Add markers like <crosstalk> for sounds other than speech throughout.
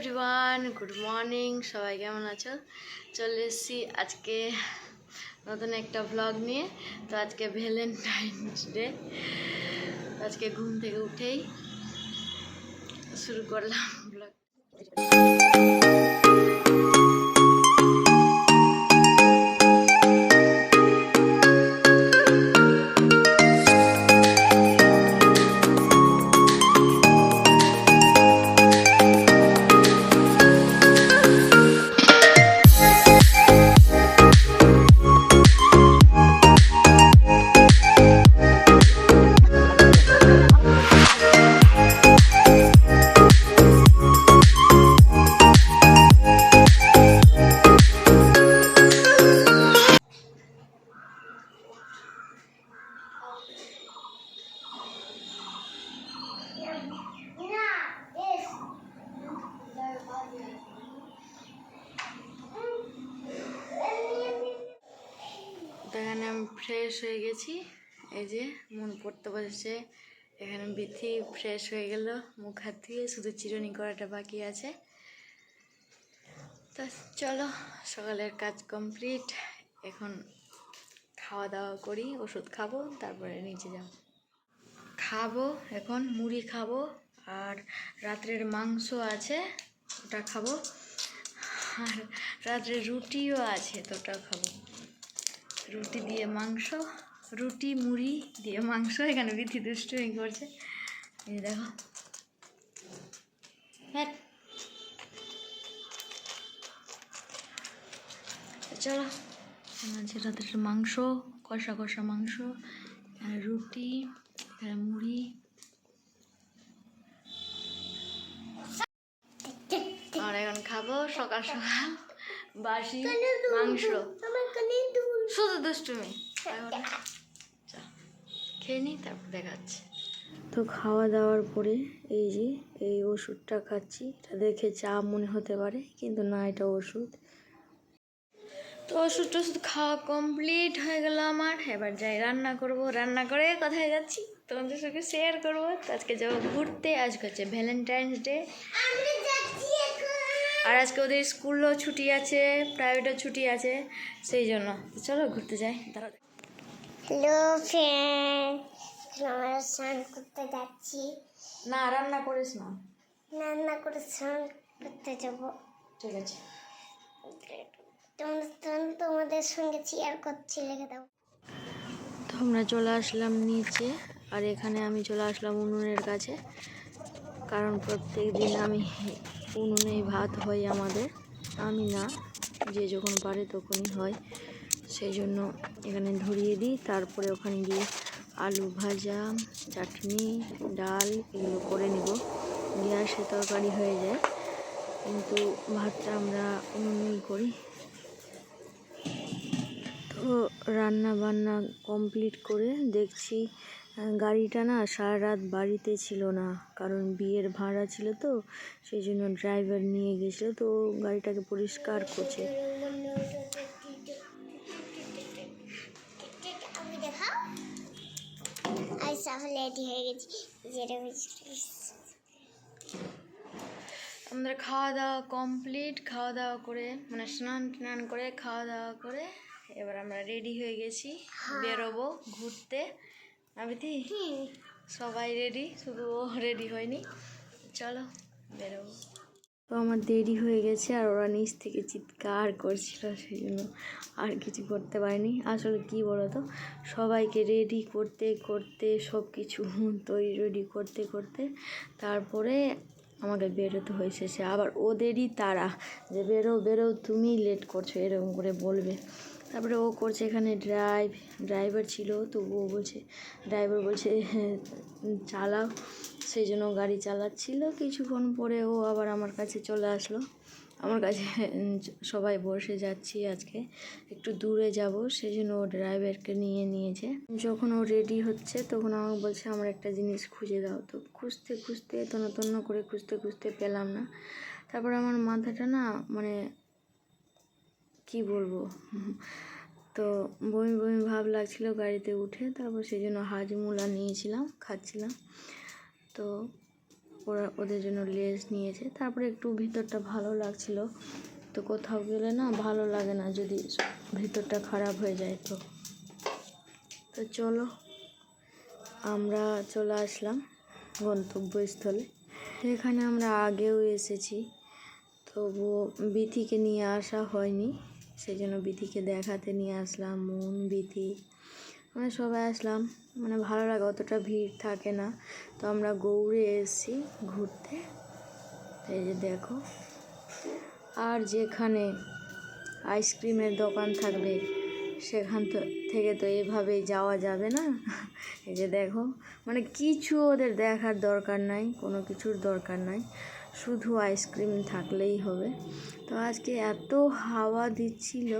Everyone good morning সবাই কেমন আছো? চলে এসেছি আজকে নতুন একটা ভ্লগ নিয়ে। তো আজকে ভ্যালেন্টাইন্স ডে আজকে ঘুম থেকে উঠেই শুরু করলাম ভ্লগ ফ্রেশ হয়ে গেছি। এই যে মন পড়তে বসেছে। এখানে বিথি ফ্রেশ হয়ে গেল। মুখ হাত ধুয়ে শুধু চিরুনি করাটা বাকি আছে। তো চলো, সকালের কাজ কমপ্লিট। এখন খাওয়া দাওয়া করি, ওষুধ খাব, তারপরে নিচে যাব। খাব, এখন মুড়ি খাব, আর রাত্রের মাংস আছে, ওটা খাব। আর রাত্রে রুটিও আছে, তো ওটা খাব। রুটি দিয়ে মাংস রুটি মুড়ি দিয়ে মাংস এখানে বিধি দুষ্টুমি করছে। এই দেখো। হ্যাঁ। চলো আছে রাতের মাংস কষা কষা মাংস আর রুটি আর মুড়ি। আর এখন খাব সকাল সকাল বাসি মাংস। শুধু দুষ্টুমি। চল, খেয়ে নিই তারপর দেখাচ্ছি। তো খাওয়া দাওয়ার পরে এই যে এই ওষুধটা খাচ্ছি। এটা দেখে চা মনে হতে পারে কিন্তু না এটা ওষুধ। তো ওষুধ টষুধ খাওয়া কমপ্লিট হয়ে গেল আমার। এবার যাই রান্না করব। রান্না করে কোথায় যাচ্ছি? তোমাদের সঙ্গে শেয়ার করব। তো আজকে যাব ঘুরতে। আজকে হচ্ছে ভ্যালেন্টাইন্স ডে আর আজকে ওদের স্কুলও ছুটি আছে প্রাইভেটও ছুটি আছে সেই জন্য। চলো ঘুরতে যাই দাঁড়াও হ্যালো আমরা স্নান করতে যাচ্ছি। না রান্না করিস না রান্না করে স্নান করতে যাব। ঠিক আছে। তোমরা তোমাদের সঙ্গে চেয়ার করছি লেগে দাও। তো আমরা চলে আসলাম নিচে আর এখানে আমি চলে আসলাম উনুনের কাছে। কারণ প্রত্যেক দিন আমি উনুনেই ভাত হয় আমাদের। আমি না, যে যখন পারে তখনই হয়। সেই জন্য এখানে ধরিয়ে দিই, তারপরে ওখানে গিয়ে আলু ভাজা, চাটনি, ডাল এগুলো করে নিব। গ্যাসে তরকারি হয়ে যায়। কিন্তু ভাতটা আমরা উনুনেই করি। রান্না বান্না কমপ্লিট করে দেখছি গাড়িটা না সারা রাত বাড়িতে ছিল না কারণ বিয়ের ভাড়া ছিল তো সেই জন্য ড্রাইভার নিয়ে গেছিল তো গাড়িটাকে পরিষ্কার করছে। হয়ে আমাদের খাওয়া দাওয়া কমপ্লিট খাওয়া দাওয়া করে মানে স্নান টান করে খাওয়া দাওয়া করে এবার আমরা রেডি হয়ে গেছি। বেরোবো ঘুরতে। আবিতি সবাই রেডি শুধু ও রেডি হয়নি। চলো বেরোবো। তো আমার দেরি হয়ে গেছে আর ওরা নিচ থেকে চিৎকার করছিল সেই জন্য আর কিছু করতে পারিনি। আসলে কি বলো তো সবাইকে রেডি করতে করতে সব কিছু <laughs> তৈরি রেডি করতে করতে তারপরে আমাকে বেরোতে হয়েছে সে আবার ওদেরই তারা যে বেরো বেরো তুমি লেট করছ এরকম করে বলবে। তারপরে ও করছে এখানে ড্রাইভ ড্রাইভার ছিল তো ও বলছে ড্রাইভার বলছে "হ্যাঁ, চালাও। সেই জন্য গাড়ি চালাচ্ছিল। কিছুক্ষণ পরে ও আবার আমার কাছে চলে আসলো। আমার কাছে সবাই বসে যাচ্ছি আজকে। একটু দূরে যাব সেই জন্য ও ড্রাইভারকে নিয়ে নিয়েছে। যখন ও রেডি হচ্ছে তখন আমাকে বলছে আমার একটা জিনিস খুঁজে দাও। তো খুঁজতে খুঁজতে তন্ন তন্ন করে খুঁজতে খুঁজতে পেলাম না। তারপর আমার মাথাটা না মানে কি বলব? তো বমি বমি ভাব লাগছিল গাড়িতে উঠে, তারপর সেই জন্য হাজমুলা নিয়েছিলাম, খাচ্ছিলাম। তো ওরা ওদের জন্য লেস নিয়েছে, তারপরে একটু ভিতরটা ভালো লাগছিল। তো কোথাও গেলে না ভালো লাগে না যদি ভিতরটা খারাপ হয়ে যায় তো। তো চলো, আমরা চলে আসলাম গন্তব্যস্থলে। এখানে আমরা আগেও এসেছি, তবুও বিথিকে নিয়ে আসা হয়নি। সেই জন্য বিথিকে দেখাতে নিয়ে আসলাম, মন বিথি। আমরা সবাই আসলাম মানে ভালো লাগে, অতটা ভিড় থাকে না। তো আমরা গৌড়ে এসেছি ঘুরতে। এই যে দেখো, আর যেখানে আইসক্রিমের দোকান থাকবে, সেখান থেকে তো এভাবেই যাওয়া যাবে না। এই যে দেখো মানে কিছু ওদের দেখার দরকার নাই, কোনো কিছুর দরকার নাই। শুধু আইসক্রিম থাকলেই হবে। তো আজকে এত হাওয়া দিচ্ছিল,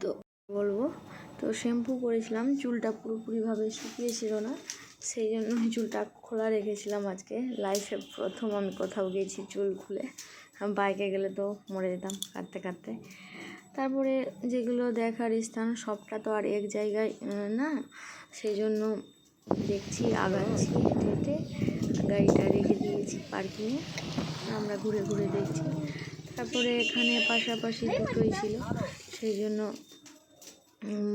তো বলব, তো শ্যাম্পু করেছিলাম, চুলটা পুরোপুরিভাবে শুকিয়েছিল না, সেই জন্য চুলটা খোলা রেখেছিলাম আজকে। লাইফে প্রথম আমি কোথাও গেছি চুল খুলে, বাইকে গেলে তো মরে যেতাম কাটতে কাটতে তারপরে যেগুলো দেখার স্থান, সবটা তো আর এক জায়গায় না, সেই জন্য দেখছি, আগাচ্ছি, হেঁটে হেঁটে গাড়িটা রেখে দিয়েছি পার্কিংয়ে আমরা ঘুরে ঘুরে দেখছি। তারপরে এখানে পাশাপাশি দুটোই ছিল। সেই জন্য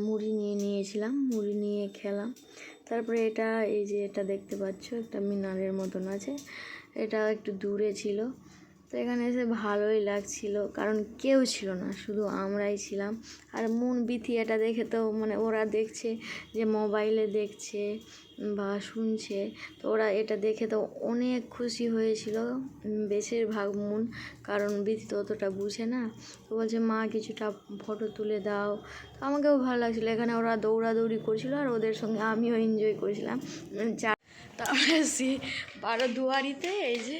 মুড়ি নিয়ে নিয়েছিলাম। মুড়ি নিয়ে খেলাম। তারপরে এটা, এই যে এটা দেখতে পাচ্ছ, একটা মিনারের মতন আছে। এটা একটু দূরে ছিল। তো এখানে এসে ভালোই লাগছিল। কারণ কেউ ছিল না, শুধু আমরাই ছিলাম। আর মন বিথি এটা দেখে তো মানে ওরা দেখছে যে মোবাইলে দেখছে। বা শুনছে তো ওরা এটা দেখে তো অনেক খুশি হয়েছিল বেশিরভাগ মন কারণ বিথি তো অতটা বুঝে না। তো বলছে মা কিছুটা ফটো তুলে দাও। তো আমাকেও ভালো লাগছিল এখানে ওরা দৌড়াদৌড়ি করছিল আর ওদের সঙ্গে আমিও এনজয় করেছিলাম। চা তারপরে সে বারো দুয়ারিতে এই যে।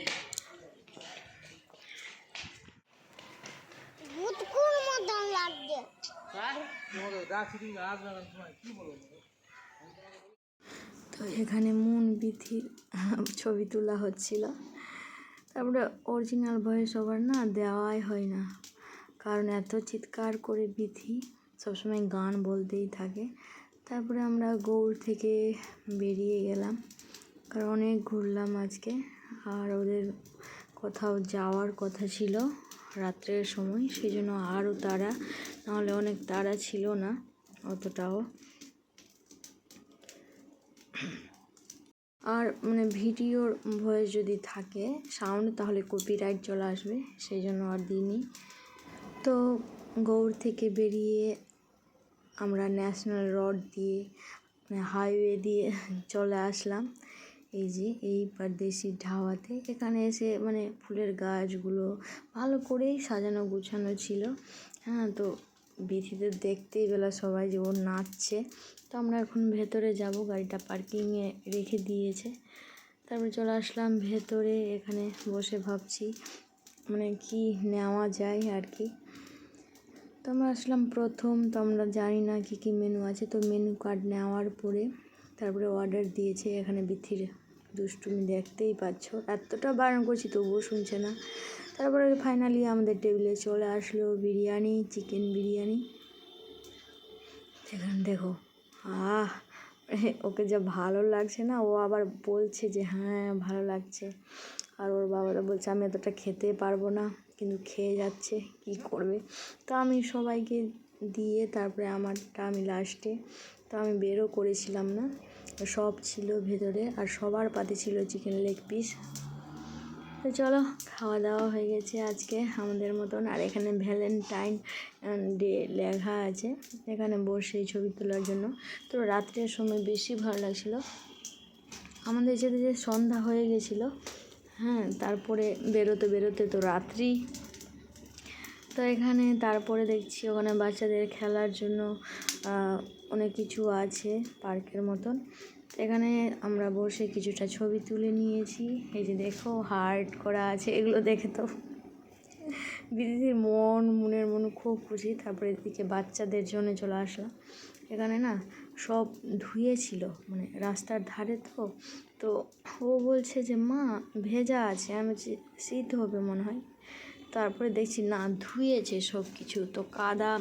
লাগছে। তো এখানে মন বিথির <laughs> ছবি তোলা হচ্ছিল। তারপরে অরিজিনাল ভয়েস ওভার না দেওয়াই হয় না। কারণ এত চিৎকার করে বিথি সবসময় গান বলতেই থাকে। তারপরে আমরা গৌড় থেকে বেরিয়ে গেলাম। কারণ অনেক ঘুরলাম আজকে। আর ওদের কোথাও যাওয়ার কথা ছিল রাত্রের সময়। সেই জন্য আরও তারা, নাহলে অনেক তাড়া ছিল না অতটাও। আর মানে ভিডিওর ভয়েস যদি থাকে সাউন্ড তাহলে কপিরাইট চলে আসবে, সেই জন্য আর দিইনি। তো গৌড় থেকে বেরিয়ে আমরা ন্যাশনাল রোড দিয়ে মানে হাইওয়ে দিয়ে চলে আসলাম। এই যে, এই পারদেশি ঢাওয়াতে এখানে এসে মানে ফুলের গাছগুলো ভালো করেই সাজানো গুছানো ছিল। হ্যাঁ তো বিথিতে দেখতেই পেলা সবাই যে ও নাচছে। তো আমরা এখন ভেতরে যাব, গাড়িটা পার্কিংয়ে রেখে দিয়েছে। তারপরে চলে আসলাম ভেতরে, এখানে বসে ভাবছি মানে কি নেওয়া যায় আর কি। তো আমরা আসলাম প্রথম, তো আমরা জানি না কী কী মেনু আছে। তো মেনু কার্ড নেওয়ার পরে তারপরে অর্ডার দিয়েছে এখানে বিথির। দুষ্টুমি দেখতেই পাচ্ছ। এতটা বারণ করছি তবুও শুনছে না। তারপরে ফাইনালি আমাদের টেবিলে চলে আসলো বিরিয়ানি চিকেন বিরিয়ানি। এখানে দেখো, আহ, ওকে যা ভালো লাগছে না, ও আবার বলছে যে হ্যাঁ ভালো লাগছে। আর ওর বাবারা বলছে, আমি এতটা খেতে পারব না, কিন্তু খেয়ে যাচ্ছে, কি করবে? তো আমি সবাইকে দিয়ে তারপরে আমারটা আমি লাস্টে তো আমি বেরও করেছিলাম না। সব ছিল ভেতরে, আর সবার পাতে ছিল চিকেন লেগ পিস তো চলো খাওয়া দাওয়া হয়ে গেছে আজকে আমাদের মতন। আর এখানে ভ্যালেন্টাইন ডে লেখা আছে। এখানে বসে ছবি তোলার জন্য। তো রাত্রের সময় বেশি ভালো লাগছিল। আমাদের যেতে যে সন্ধ্যা হয়ে গেছিল হ্যাঁ তারপরে বেরোতে বেরোতে তো রাত্রি। তো এখানে তারপরে দেখছি ওখানে বাচ্চাদের খেলার জন্য অনেক কিছু আছে, পার্কের মতন। এখানে আমরা বসে কিছুটা ছবি তুলে নিয়েছি। এই যে দেখো হার্ট করা আছে, এগুলো দেখে তো বিদিদির মন, মনের মন খুব খুশি। তারপরে এদিকে বাচ্চাদের জন্য চলে আসলাম। এখানে না সব ধুয়েছিল মানে রাস্তার ধারে তো। তো ও বলছে যে, মা, ভেজা আছে। আমি শীত হবে মনে হয়। তারপরে দেখছি, না, ধুয়েছে সব কিছু তো কাদা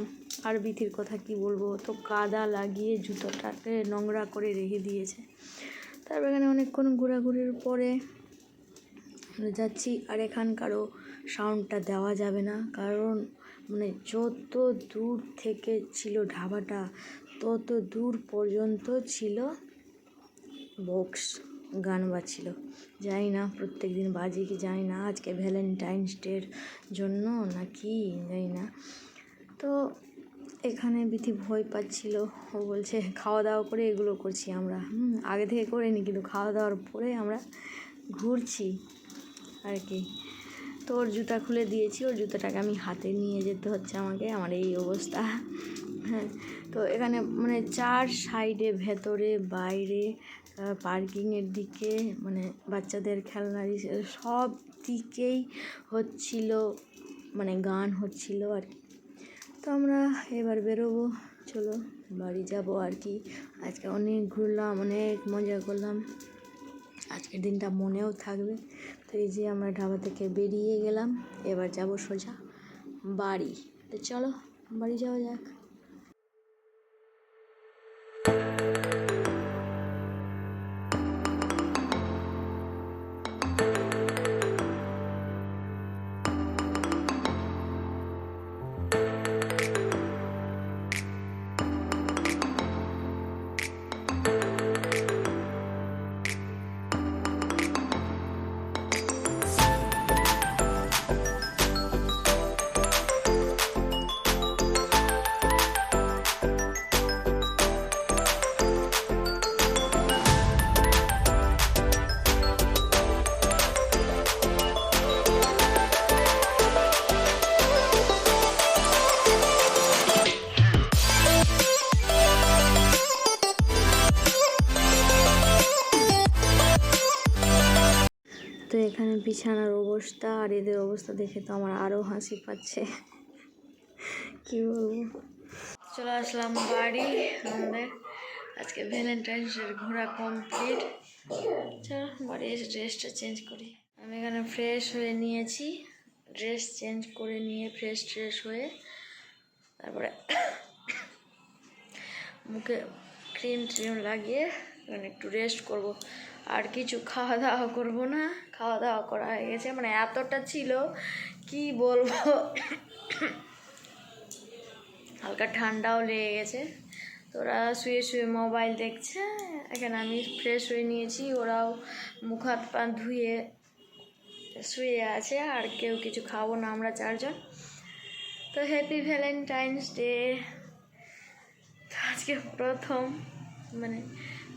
আর বিথির কথা কি বলব? তো কাদা লাগিয়ে জুতোটাকে নোংরা করে রেখে দিয়েছে। তারপর এখানে অনেকক্ষণ ঘোরাঘুরির পরে যাচ্ছি আর এখানকারও সাউন্ডটা দেওয়া যাবে না। কারণ মানে যত দূর থেকে ছিল ঢাবাটা, তত দূর পর্যন্ত ছিল বক্স। গান বাজছিল। জানি না প্রত্যেক দিন বাজে কি, জানি না আজকে ভ্যালেন্টাইন্স ডের জন্য না কি জানি না। তো এখানে বিথি ভয় পাচ্ছিল। ও বলছে খাওয়া দাওয়া করে এগুলো করছি আমরা। হুম, আগে থেকে করিনি, কিন্তু খাওয়া দাওয়ার পরে আমরা ঘুরছি আর কি। তো ওর জুতা খুলে দিয়েছি, ওর জুতাটাকে আমি হাতে নিয়ে যেতে হচ্ছে আমাকে, আমার এই অবস্থা। হ্যাঁ তো এখানে মানে চার সাইডে, ভেতরে, বাইরে পার্কিংয়ের দিকে মানে বাচ্চাদের খেলনার সব দিকেই হচ্ছিল মানে গান হচ্ছিল আর কি। তো আমরা এবার বেরোবো, চলো বাড়ি যাব আর কি। আজকে অনেক ঘুরলাম, অনেক মজা করলাম। আজকের দিনটা মনেও থাকবে। তো এই যে আমরা ঢাবা থেকে বেরিয়ে গেলাম, এবার যাব সোজা বাড়ি। তো চলো বাড়ি যাওয়া যাক। অবস্থা আর এদের অবস্থা দেখে তো আমার আরও হাসি পাচ্ছে। কি বলব? চলে আসলাম বাড়ি, আমাদের। আজকে ভ্যালেন্টাইন্সের ঘোরা কমপ্লিট চলো, বাড়ি এসে ড্রেসটা চেঞ্জ করি। আমি এখানে ফ্রেশ হয়ে নিয়েছি। ড্রেস চেঞ্জ করে নিয়ে ফ্রেশ ট্রেশ হয়ে তারপরে মুখে ক্রিম ট্রিম লাগিয়ে একটু রেস্ট করব। আর কিছু খাওয়া দাওয়া করব না। খাওয়া দাওয়া করা হয়ে গেছে। মানে এতটা ছিল, কি বলব? হালকা ঠান্ডাও লেগে গেছে। ওরা শুয়ে শুয়ে মোবাইল দেখছে। এখানে আমি ফ্রেশ হয়ে নিয়েছি। ওরাও মুখ হাত পা ধুয়ে শুয়ে আছে। আর কেউ কিছু খাব না, আমরা চারজন। তো হ্যাপি ভ্যালেন্টাইন্স ডে আজকে প্রথম মানে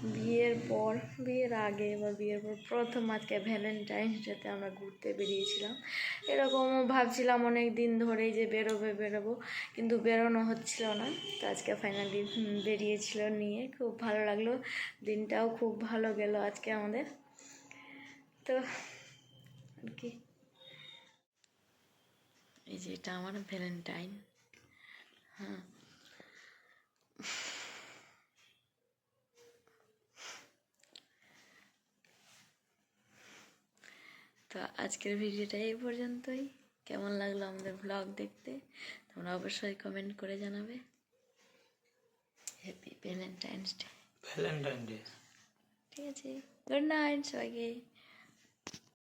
বিয়ের পর, বিয়ের আগে বা বিয়ের পর প্রথম আজকে ভ্যালেন্টাইন্স ডেতে আমরা ঘুরতে বেরিয়েছিলাম। এরকমও ভাবছিলাম অনেক দিন ধরেই যে বেরোবে, বেরোবো, কিন্তু বেরোনো হচ্ছিল না। তো আজকে ফাইনালি বেরিয়েছিল নিয়ে। খুব ভালো লাগল। দিনটাও খুব ভালো গেল আজকে আমাদের। তো, আর কি? এই যে এটা আমার ভ্যালেন্টাইন হ্যাঁ। তো আজকের ভিডিওটা এই পর্যন্তই। কেমন লাগল আমাদের ব্লগ দেখতে? তোমরা অবশ্যই কমেন্ট করে জানাবে। Happy Valentine's Day Valentine Day ঠিক আছে। গুড নাইট সবাইকে।